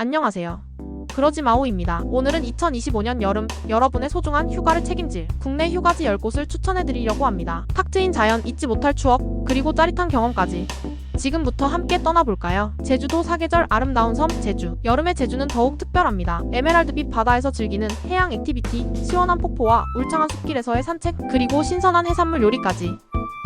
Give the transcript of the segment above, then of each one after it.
안녕하세요. 그러지 마오입니다. 오늘은 2025년 여름 여러분의 소중한 휴가를 책임질 국내 휴가지 10곳을 추천해 드리려고 합니다. 탁 트인 자연, 잊지 못할 추억, 그리고 짜릿한 경험까지. 지금부터 함께 떠나볼까요? 제주도 사계절 아름다운 섬 제주. 여름의 제주는 더욱 특별합니다. 에메랄드빛 바다에서 즐기는 해양 액티비티, 시원한 폭포와 울창한 숲길에서의 산책, 그리고 신선한 해산물 요리까지.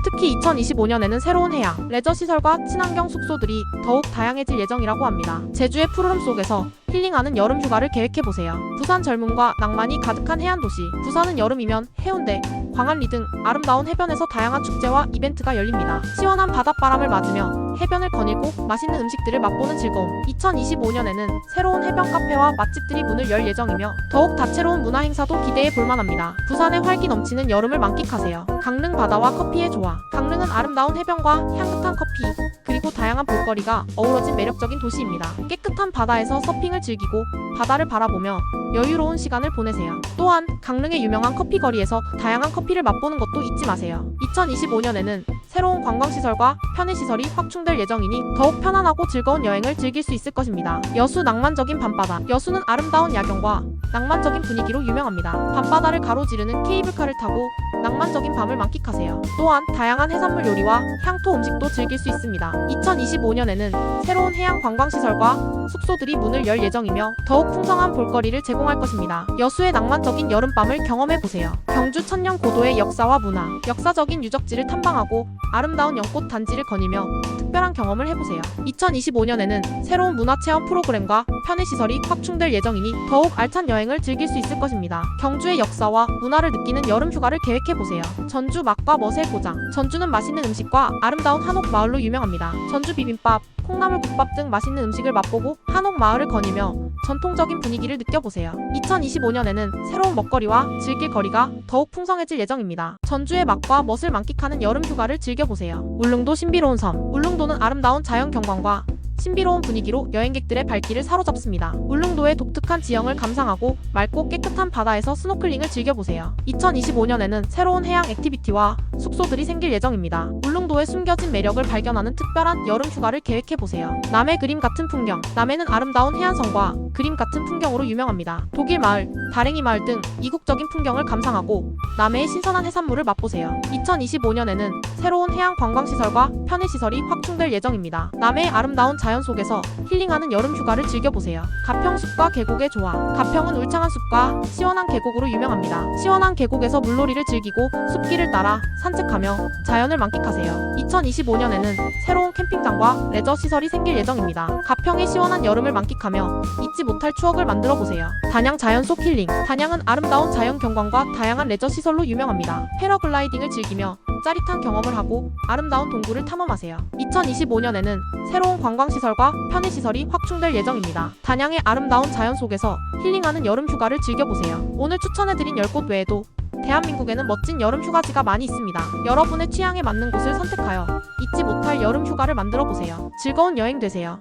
특히 2025년에는 새로운 해양, 레저 시설과 친환경 숙소들이 더욱 다양해질 예정이라고 합니다. 제주의 푸르름 속에서 힐링하는 여름 휴가를 계획해보세요. 부산 젊음과 낭만이 가득한 해안 도시. 부산은 여름이면 해운대, 광안리 등 아름다운 해변에서 다양한 축제와 이벤트가 열립니다. 시원한 바닷바람을 맞으며 해변을 거닐고 맛있는 음식들을 맛보는 즐거움. 2025년에는 새로운 해변 카페와 맛집들이 문을 열 예정이며 더욱 다채로운 문화 행사도 기대해 볼 만합니다. 부산의 활기 넘치는 여름을 만끽하세요. 강릉 바다와 커피의 조화. 강릉은 아름다운 해변과 향긋한 커피, 그리고 다양한 볼거리가 어우러진 매력적인 도시입니다. 깨끗한 바다에서 서핑을 즐기고 바다를 바라보며 여유로운 시간을 보내세요. 또한 강릉의 유명한 커피 거리에서 다양한 커피를 맛보는 것도 잊지 마세요. 2025년에는 새로운 관광시설과 편의시설이 확충될 예정이니 더욱 편안하고 즐거운 여행을 즐길 수 있을 것입니다. 여수 낭만적인 밤바다. 여수는 아름다운 야경과 낭만적인 분위기로 유명합니다. 밤바다를 가로지르는 케이블카를 타고 낭만적인 밤을 만끽하세요. 또한 다양한 해산물 요리와 향토 음식도 즐길 수 있습니다. 2025년에는 새로운 해양 관광시설과 숙소들이 문을 열 예정이며 더욱 풍성한 볼거리를 제공할 것입니다. 여수의 낭만적인 여름밤을 경험해 보세요. 경주 천년 고도의 역사와 문화, 역사적인 유적지를 탐방하고 아름다운 연꽃 단지를 거니며 특별한 경험을 해보세요. 2025년에는 새로운 문화체험 프로그램과 편의시설이 확충될 예정이니 더욱 알찬 여행을 즐길 수 있을 것입니다. 경주의 역사와 문화를 느끼는 여름 휴가를 계획해보세요. 전주 맛과 멋의 고장. 전주는 맛있는 음식과 아름다운 한옥 마을로 유명합니다. 전주 비빔밥, 콩나물 국밥 등 맛있는 음식을 맛보고 한옥 마을을 거니며 전통적인 분위기를 느껴보세요. 2025년에는 새로운 먹거리와 즐길 거리가 더욱 풍성해질 예정입니다. 전주의 맛과 멋을 만끽하는 여름 휴가를 즐겨보세요. 울릉도 신비로운 섬. 울릉도는 아름다운 자연 경관과 신비로운 분위기로 여행객들의 발길을 사로잡습니다. 울릉도의 독특한 지형을 감상하고 맑고 깨끗한 바다에서 스노클링을 즐겨보세요. 2025년에는 새로운 해양 액티비티와 숙소들이 생길 예정입니다. 울릉도의 숨겨진 매력을 발견하는 특별한 여름 휴가를 계획해보세요. 남해 그림 같은 풍경. 남해는 아름다운 해안선과 그림 같은 풍경으로 유명합니다. 독일 마을, 다랭이 마을 등 이국적인 풍경을 감상하고 남해의 신선한 해산물을 맛보세요. 2025년에는 새로운 해양 관광시설과 편의시설이 확충될 예정입니다. 남해의 아름다운 자연 속에서 힐링하는 여름 휴가를 즐겨보세요. 가평숲과 계곡의 조화. 가평은 울창한 숲과 시원한 계곡으로 유명합니다. 시원한 계곡에서 물놀이를 즐기고 숲길을 따라 산책하며 자연을 만끽하세요. 2025년에는 새로운 캠핑장과 레저 시설이 생길 예정입니다. 가평의 시원한 여름을 만끽하며 잊지 못할 추억을 만들어 보세요. 단양 자연 속 힐링. 단양은 아름다운 자연 경관과 다양한 레저 시설로 유명합니다. 패러글라이딩을 즐기며 짜릿한 경험을 하고 아름다운 동굴을 탐험하세요. 2025년에는 새로운 관광시설과 편의시설이 확충될 예정입니다. 단양의 아름다운 자연 속에서 힐링하는 여름 휴가를 즐겨보세요. 오늘 추천해드린 10곳 외에도 대한민국에는 멋진 여름 휴가지가 많이 있습니다. 여러분의 취향에 맞는 곳을 선택하여 잊지 못할 여름 휴가를 만들어 보세요. 즐거운 여행 되세요.